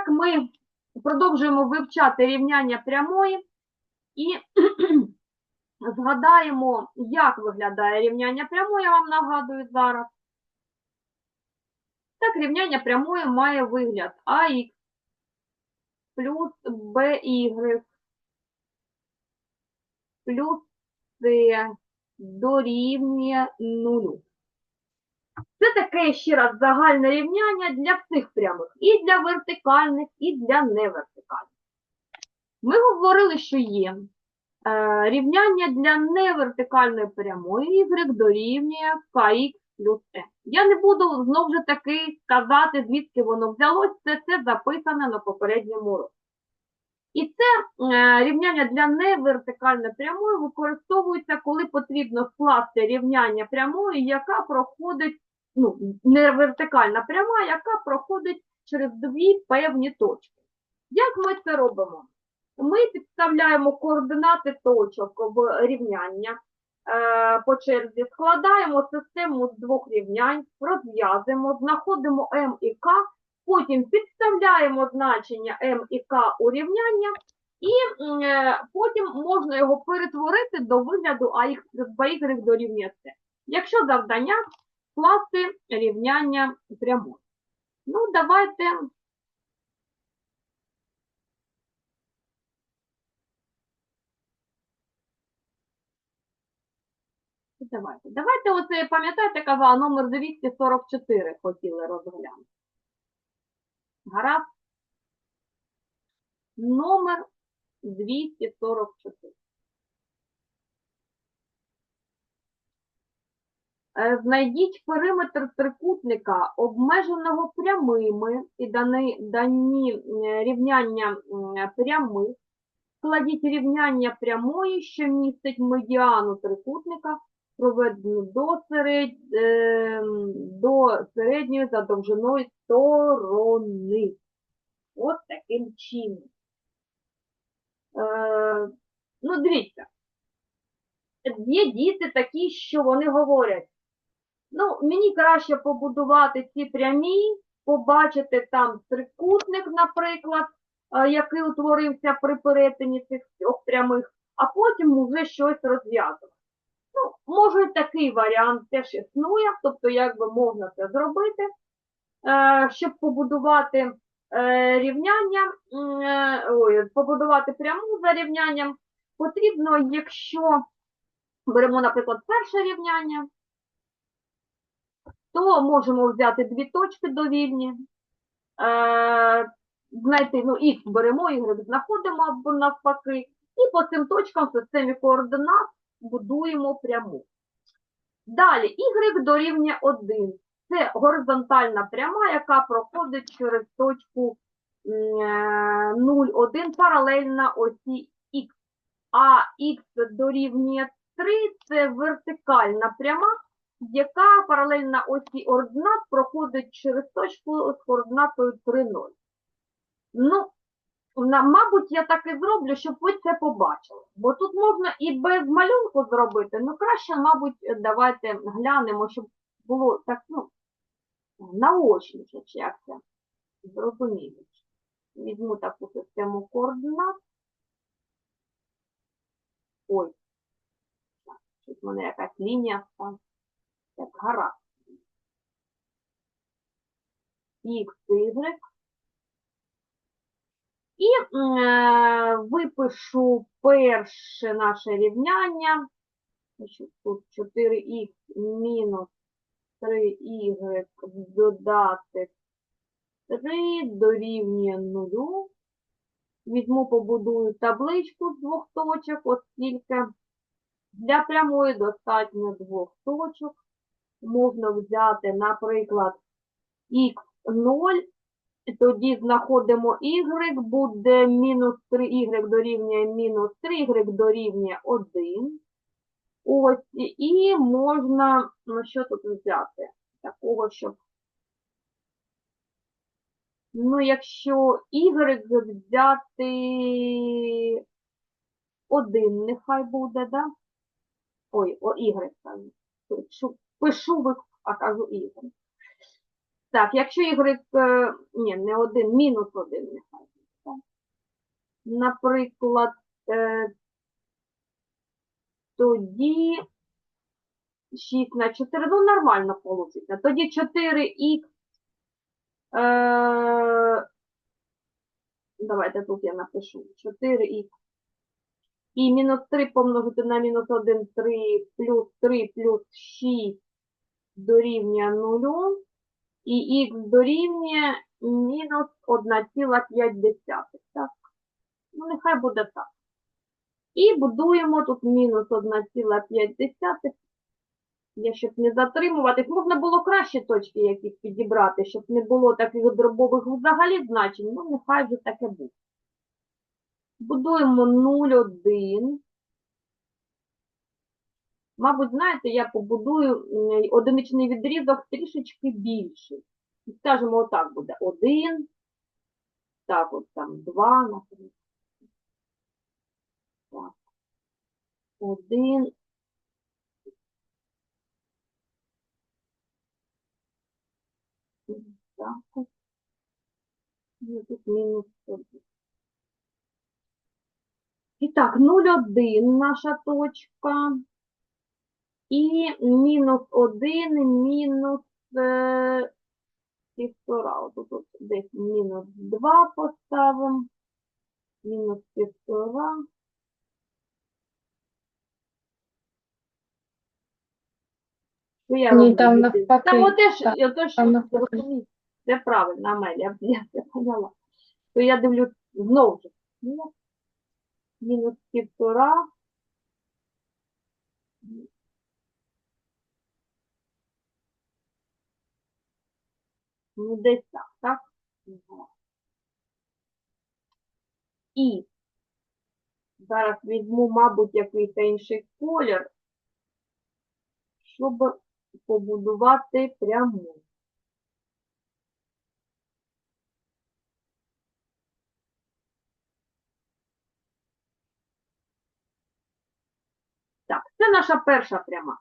так, ми продовжуємо вивчати рівняння прямої і згадаємо, як виглядає рівняння прямої, я вам нагадую зараз. Так, рівняння прямої має вигляд АХ плюс БY плюс С дорівнює нулю. Це таке ще раз загальне рівняння для всіх прямих, і для вертикальних, і для невертикальних. Ми говорили, що є е, рівняння для невертикальної прямої y дорівнює kx плюс e. Я не буду знову ж таки сказати, звідки воно взялось, це це записане на попередньому уроці. І це е, рівняння для невертикальної прямої використовується, коли потрібно скласти рівняння прямої, яка проходить, ну, не вертикальна пряма, яка проходить через дві певні точки. Як ми це робимо? Ми підставляємо координати точок в рівняння е, по черзі, складаємо систему з двох рівнянь, розв'язуємо, знаходимо m і k, потім підставляємо значення m і k у рівняння, і е, потім можна його перетворити до вигляду by дорівнює c. Якщо завдання скласти рівняння прямої. Ну, давайте Давайте. Давайте оце, пам'ятаєте, казала, номер 244 хотіли розглянути. Гаразд. Номер 244. Знайдіть периметр трикутника, обмеженого прямими і дані, дані е, рівняння прямих. Складіть рівняння прямої, що містить медіану трикутника, проведену до, серед... е, до середньої за довжиною сторони. От таким чином. Е, ну, дивіться. Є діти такі, що вони говорять, ну, мені краще побудувати ці прямі, побачити там трикутник, наприклад, е, який утворився при перетині цих трьох прямих, а потім вже щось розв'язувати. Ну, може, такий варіант теж існує, тобто, якби можна це зробити, е, щоб побудувати е, рівняння, ой, побудувати пряму за рівнянням, потрібно, якщо беремо, наприклад, перше рівняння, то можемо взяти дві точки довільні, е, знайти, ну, х беремо, y знаходимо або навпаки, і по цим точкам в системі координат будуємо пряму. Далі, y дорівнює 1. Це горизонтальна пряма, яка проходить через точку 0,1 паралельна осі х. А х дорівнює 3 це вертикальна пряма, яка паралельна осі ординат проходить через точку з координатою 3,0. Ну, Мабуть, я так і зроблю, щоб ви це побачили. Бо тут можна і без малюнку зробити, ну краще, мабуть, давайте глянемо, щоб було так, ну, наочніше, чи як це зрозуміло. Візьму таку систему координат. Ой, щось в мене якась лінія стала. Так, гаразд. Х, Y. І е, випишу перше наше рівняння. Тут 4х мінус 3y додати 3 дорівнює 0. Візьму, побудую табличку з двох точок, оскільки для прямої достатньо двох точок. Можна взяти, наприклад, х0 тоді знаходимо y, буде мінус 3y дорівнює мінус 3y дорівнює 1. Ось, і можна, ну що тут взяти? Такого, щоб. Ну, якщо y взяти 1, нехай буде, да? Ой, о, y. Пишу, пишу, ви- а кажу y. Так, якщо y, е, ні, не один, мінус один, нехай. Наприклад, е, тоді 6 на 4, ну нормально вийде. Тоді 4х, е, давайте тут я напишу, 4х. І мінус 3 помножити на мінус 1, 3, плюс 3, плюс 6 дорівнює 0. І х дорівнює мінус 1,5. Так? Ну, нехай буде так. І будуємо тут мінус 1,5. Я щоб не затримуватись, можна було краще точки якісь підібрати, щоб не було таких дробових взагалі значень, ну нехай вже таке буде. Будуємо 0,1. Мабуть, знаєте, я побудую одиничний відрізок трішечки більший. І Скажемо, отак буде 1, так, от там 2, наприклад. 1. Так. от. Ну, тут мінус 1. І так, 0,1 наша точка. І мінус 1, мінус е, півтора. Отут от десь мінус 2 поставимо. Мінус півтора. Я Ні, там навпаки, Там отеж, так, там навпаки. розумієте, це правильно, Амелія, я це поняла. То я дивлюсь знову ж. Ну, Мінус півтора. Ну, десь так, так? І зараз візьму, мабуть, якийсь інший колір, щоб побудувати пряму. Так, це наша перша пряма.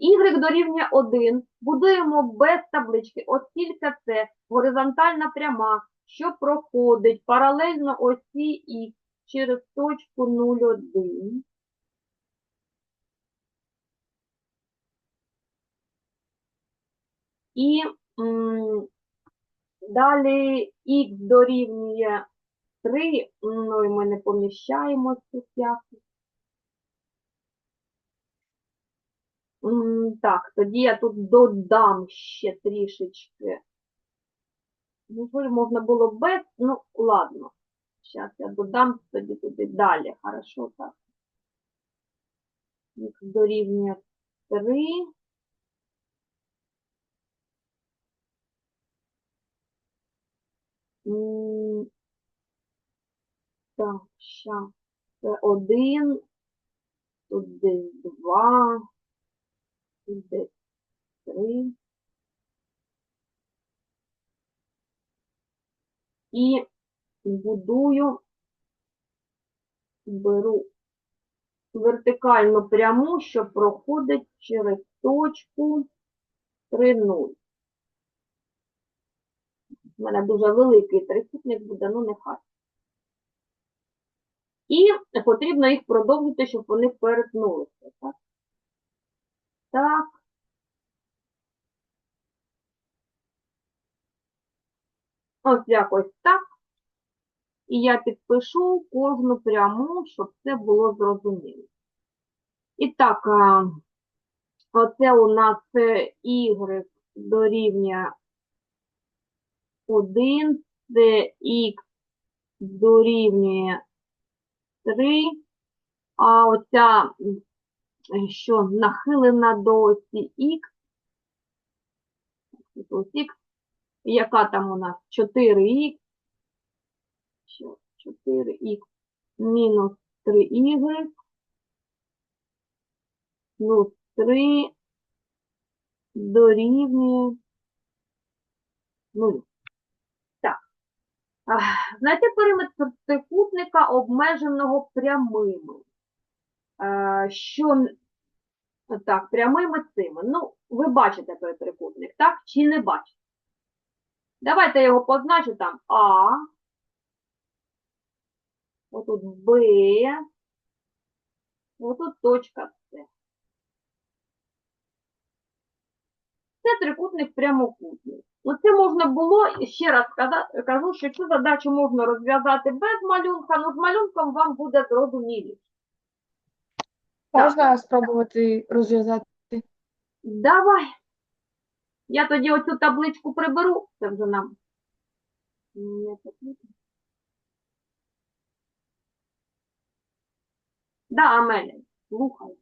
Y дорівнює 1. Будуємо без таблички, оскільки це горизонтальна пряма, що проходить паралельно осі Х через точку 0,1. І м, далі Х дорівнює 3, ну і ми не поміщаємося тут якось. Так, тоді я тут додам ще трішечки. Ну, можна було без, ну, ладно. Зараз я додам тоді туди далі. Хорошо, так. Дорівнює 3. Так, щас. Це 1. Тут десь 2. Тут 3. І будую, беру вертикальну пряму, що проходить через точку 3,0. У мене дуже великий трикутник буде, ну нехай. І потрібно їх продовжити, щоб вони перетнулися. Так. Так. Ось якось так. І я підпишу кожну пряму, щоб це було зрозуміло. І так, оце у нас е, y дорівнює 1, це x дорівнює 3, а оця, що нахилена до осі x, ось x, яка там у нас? 4х, 4х мінус 3y плюс 3 дорівнює 0. Так. Знайти периметр трикутника, обмеженого прямими. Що так, прямими цими. Ну, ви бачите той трикутник, так? Чи не бачите? Давайте я його позначу там А. Отут Б. Отут точка С. Це трикутник прямокутний. Ну, це можна було, ще раз кажу, що цю задачу можна розв'язати без малюнка, але з малюнком вам буде зрозуміліше. Так. Можна спробувати розв'язати? Давай. Я тоді оцю табличку приберу. Це вже нам. Да, Амеля, слухай.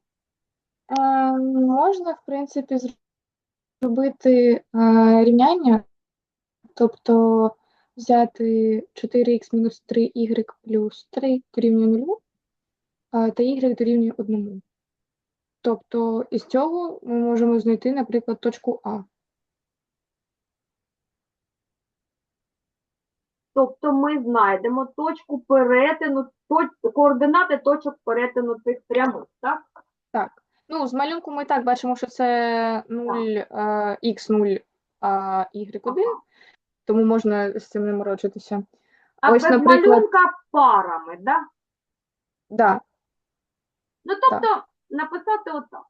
Е, Можна, в принципі, зробити е, рівняння, тобто взяти 4х мінус 3y плюс 3 дорівнює 0, а, та y дорівнює 1. Тобто із цього ми можемо знайти, наприклад, точку А. Тобто ми знайдемо точку перетину, точ- координати точок перетину цих прямих, так? Так. Ну, з малюнку ми і так бачимо, що це 0, х0, а y1, тому можна з цим не морочитися. А Ось, без наприклад- малюнка парами, да? Да. Ну, тобто, написати отак.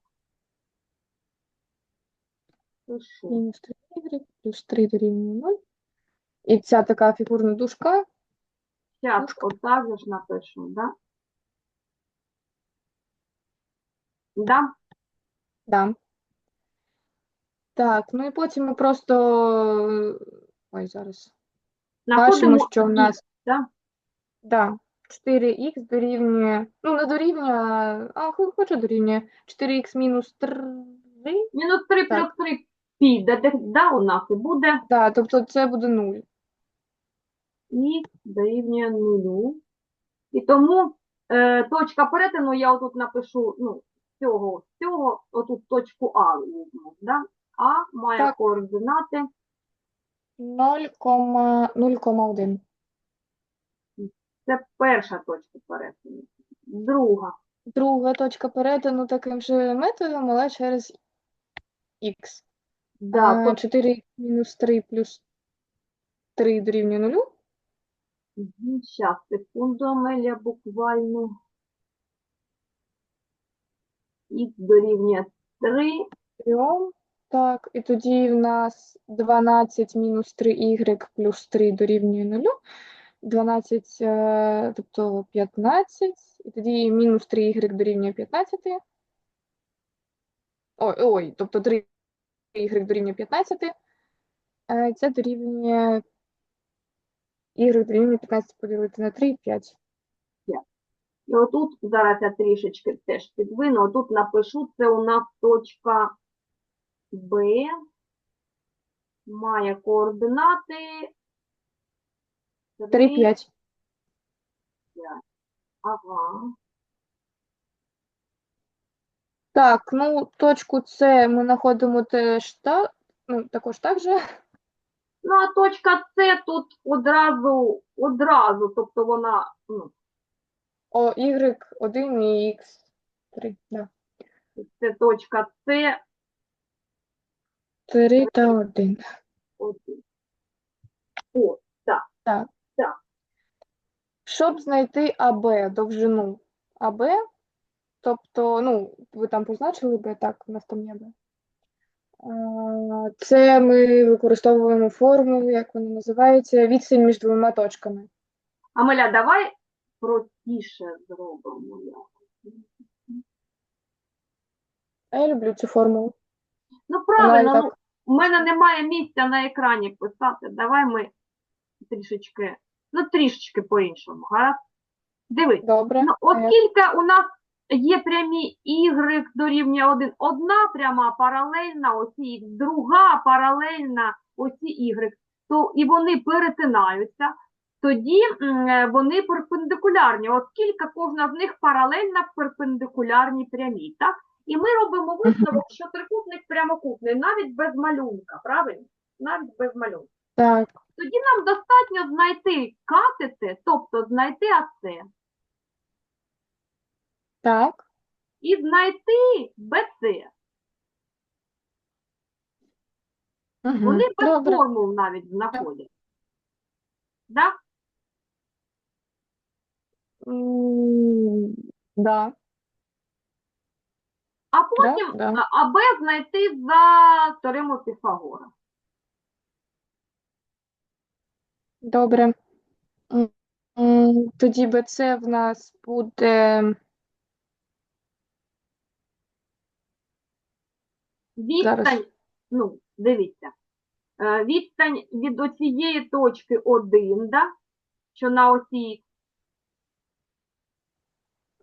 Пишу. Мінус 3y плюс 3 дорівнює 0. І ця така фігурна дужка. Зараз отак же ж напишу, да? Да? Да. Так, ну і потім ми просто. Ой, зараз. Бачимо, що в нас. да? Да, 4х дорівнює. Ну, не дорівнює, а- а хоче дорівнює. 4х мінус 3. Мінус 3 плюс 3 піде, де- да, у нас і буде Да, тобто це буде 0. і дорівнює нулю. І тому е, точка перетину я отут напишу, ну, цього, цього, отут точку А візьму, да? А має Так. координати 0,1. Це перша точка перетину. Друга. Друга точка перетину таким же методом, але через х. Да, А, то- 4 мінус 3 плюс 3 дорівнює 0. Мгм, Щас, секунду, Амелія, буквально. Х дорівнює 3. Трьом. Так, і тоді в нас 12 мінус 3y плюс 3 дорівнює 0. 12, е, тобто 15. І тоді мінус 3y дорівнює 15. Ой, ой, тобто 3y дорівнює 15. Е, Це дорівнює y дорівнює 15 поділити на 3 5. І отут, зараз я трішечки теж підвину, отут напишу, це у нас точка Б, має координати 3 5. Ага. Так, ну точку С ми знаходимо теж так, ну, також так же. Ну, а точка С тут одразу, одразу, тобто вона, ну, О, y1 і x3. Да. це точка С 3 та 1. один. О, Щоб знайти АБ, довжину АБ, тобто, ну, ви там позначили Б, так, у нас там є Б. Це ми використовуємо формулу, як вона називається, відстань між двома точками. Амеля, давай простіше зробимо. Я люблю цю формулу. Ну, Вона і правильно, так ну, у мене немає місця на екрані писати. Давай ми трішечки, ну, трішечки по-іншому, гаразд? Дивись, добре. ну, оскільки у нас є прямі y дорівнює 1, одна пряма паралельна осі, X, друга паралельна осі y, то і вони перетинаються, тоді е, вони перпендикулярні, оскільки кожна з них паралельна перпендикулярній прямій, так? І ми робимо висновок, що трикутник прямокутний, навіть без малюнка, правильно? Навіть без малюнка. Так, Тоді нам достатньо знайти катети, тобто знайти АС, так. і знайти БЦ. Угу. Вони без Добре. формул навіть знаходять. Да? М, Да. А потім да. АБ знайти за теоремою Піфагора. Добре. Тоді БЦ в нас буде Відстань, Зараз. ну, дивіться, е, відстань від оцієї точки 1, да, що на осі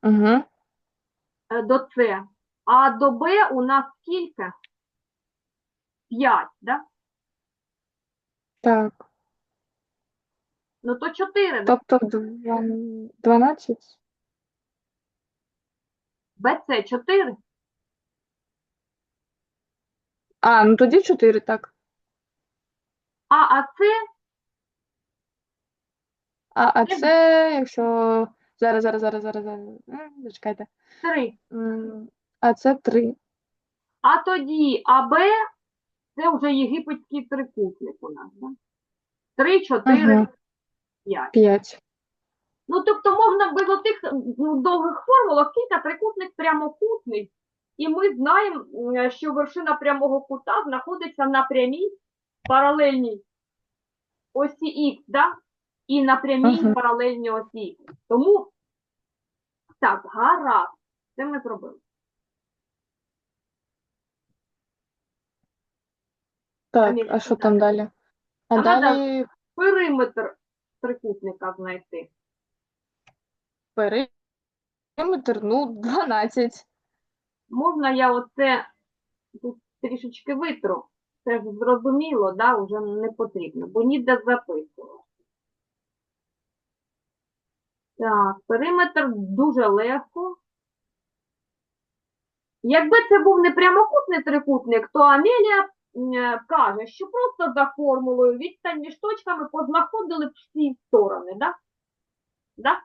угу. е, до С, а до Б у нас скільки? 5, да? Так. Ну то 4. Тобто два- 12? БЦ 4. А, ну тоді 4, так. А, а С А, а Це- це, якщо. Зараз, зараз, зараз, зараз, зараз. М, Зачекайте. 3. М, А це 3. А тоді АБ це вже єгипетський трикутник у нас, да? 3, 4, Угу. 5. 5. Ну, тобто можна без отих ну, довгих формул, оскільки трикутник прямокутний, і ми знаємо, що вершина прямого кута знаходиться на прямій паралельній осі Х, да? і на прямій Ага. паралельній осі Х. Тому, так, гаразд, це ми зробили. Так, а що там далі? далі? А А надо- далі Периметр трикутника знайти. периметр, ну, 12. Можна я оце тут трішечки витру? Це ж зрозуміло, да, вже не потрібно, бо ніде записувати. Так, периметр дуже легко. Якби це був не прямокутний трикутник, то Амелія каже, що просто за формулою відстань між точками познаходили всі сторони, да? Да?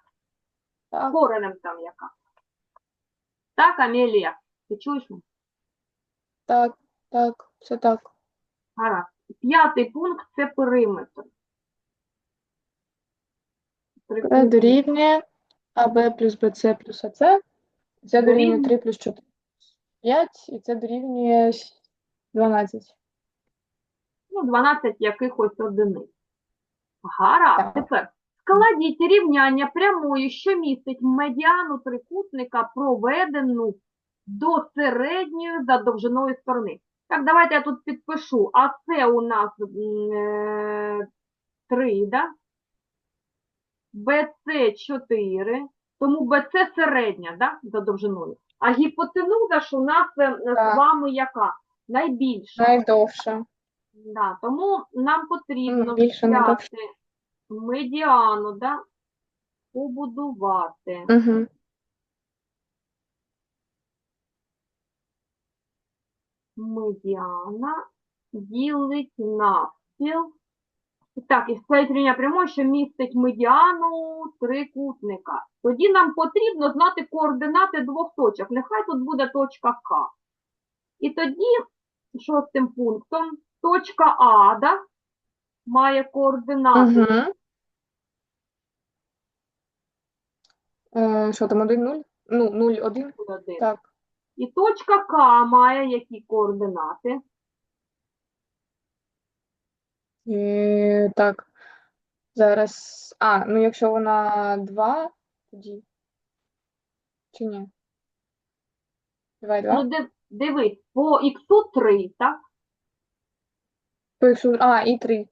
Так. Коренем там яка. Так, Амелія, ти чуєш мене? Так, так, все так. Гаразд. П'ятий пункт це периметр. Це дорівнює АБ плюс БЦ плюс АЦ. Це дорівнює Дорівнює. 3 плюс 4 5, і це дорівнює 12. Ну, 12 якихось одиниць. Гаразд. Тепер складіть рівняння прямої, що містить медіану трикутника, проведену до середньої за довжиною сторони. Так, давайте я тут підпишу. А це у нас е, 3, да? БЦ 4, тому БЦ середня, да, за довжиною. А гіпотенуза ж у нас е, з Так. вами яка? Найбільша. Найдовше. Да, тому нам потрібно більше не взяти медіану, да, побудувати. Угу. Медіана ділить навпіл. Так, і складіть рівня прямої, що містить медіану трикутника. Тоді нам потрібно знати координати двох точок. Нехай тут буде точка К. І тоді шостим пунктом точка А, да, має координати Угу. Е, що там, 1, 0? Ну, 0, 1. один. Так. І точка К має які координати? І, так. Зараз. А, ну якщо вона 2, тоді. Чи ні? 2 і 2? Ну, див- дивись, по х 3, так? А, і 3.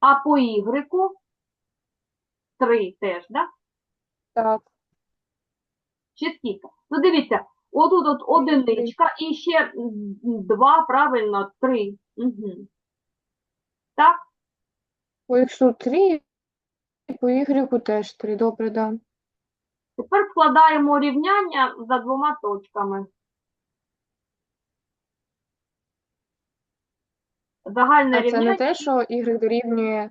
А по y 3 теж, так? Так. Чи скільки? Ну, дивіться, отут от одиничка і ще 2, правильно, 3. Угу. Так? По X 3, і по Y теж 3. Добре, да. Тепер складаємо рівняння за двома точками. Загальне А це не те, що Y дорівнює.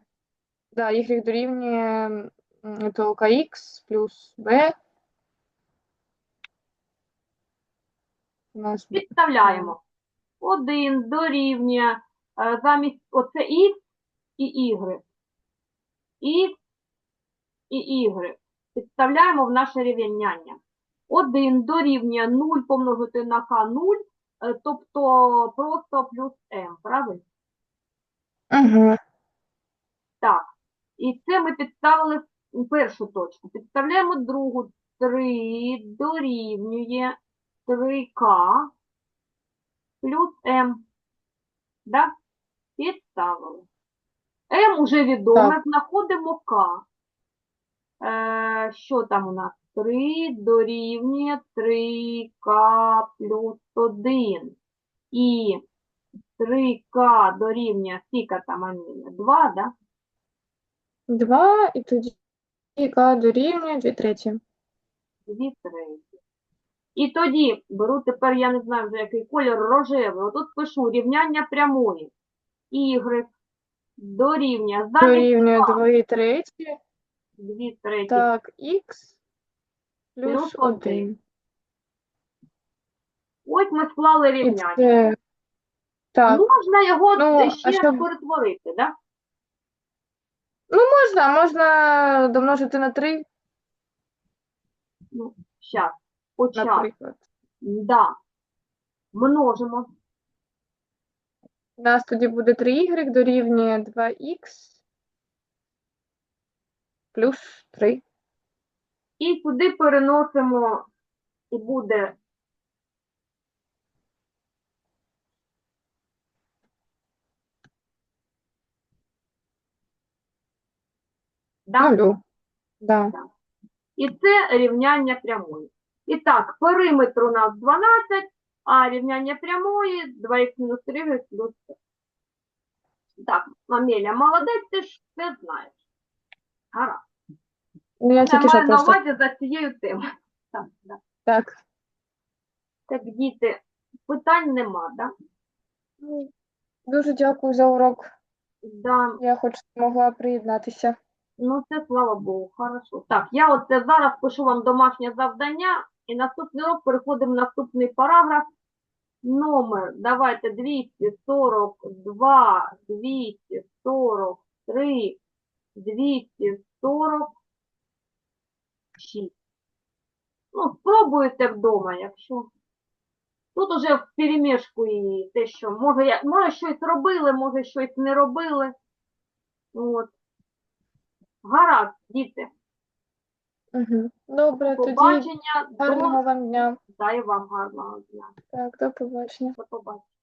Да, Y дорівнює м, X плюс B. У нас підставляємо. 1 дорівнює е, замість оце X і Y. X і Y. Підставляємо в наше рівняння. 1 дорівнює 0 помножити на К 0, е, тобто просто плюс m, правильно? Угу. Так. І це ми підставили першу точку. Підставляємо другу. 3 дорівнює 3К плюс М. Да? Підставили. М уже відоме, Так. знаходимо К. Е, що там у нас? 3 дорівнює 3К плюс 1. І 3К дорівнює, скільки там Аміна? 2, да? 2, і тоді К дорівнює 2 треті. Дві треті. І тоді беру тепер, я не знаю вже який колір, рожевий. Отут пишу рівняння прямої. Y дорівнює Дорівнює К 2 треті. дві треті. Так, х Плюс плюс 1. Ось ми склали рівняння. Так, Можна його Ну, а ще щоб- перетворити, да? можна, можна домножити на 3, Ну, щас. Почав. наприклад. Да. Множимо. У нас тоді буде 3y дорівнює 2х плюс 3. І сюди переносимо, і буде да? Нулю. Да. І це рівняння прямої. І так, периметр у нас 12, а рівняння прямої 2х мінус 3 плюс 3. Так, Амелія, молодець, ти ж все знаєш. Гаразд. Ну, я тільки маю на увазі за цією темою. Так, да. Так. так, діти, питань нема, да? Ну, Дуже дякую за урок. Да. Я хоч змогла приєднатися. Ну, це слава Богу, хорошо. Так, я оце зараз пишу вам домашнє завдання, і наступний урок переходимо в наступний параграф. Номер, давайте 242, 243, 246. Ну, спробуйте вдома, якщо. Тут уже в перемішку і те, що може, я, може щось робили, може щось не робили. От. Гаразд, діти. Угу. Добре, тоді Побачення. До... гарного вам дня. Дай вам гарного дня. Так, до побачення. До побачення.